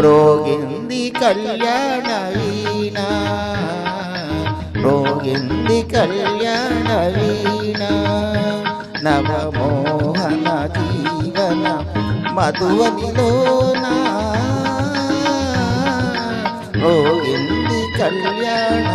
మ్రోగింది కళ్యాణ వీణ మ్రోగింది కళ్యాణ నవమోహన జీవన మధువనిలోన మ్రోగింది కళ్యాణ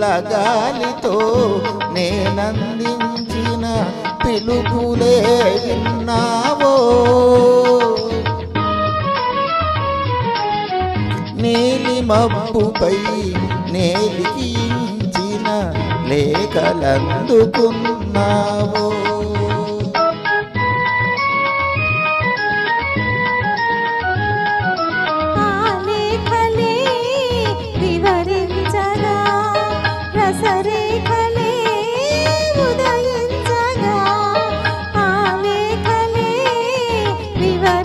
పిల్లగాలితో నేనందించిన పిలుపులే విన్నావో. నీలి మబ్బుపై నేలికించిన లేఖలందుకున్నావో. రసరేఖలే ఉదయించగా ఆలేఖలే వివరించగా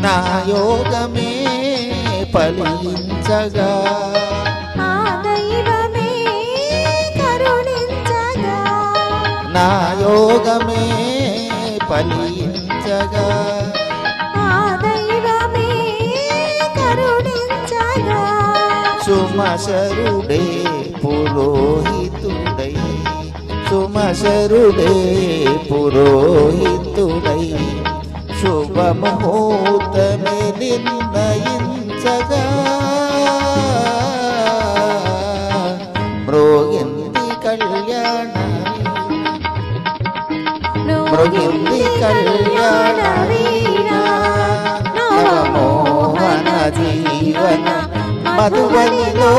నా యోగమే ఫలించగా. నా యోగమే ఫలించగా. సుమసరుడే పురోహితుడై సుమసరుడే పురోహితుడై శుభముహూర్తమే నిర్ణయించగా. మ్రోగింది కళ్యాణ మృగింది కళ్యాణ వీణ జీవన మధువనిలో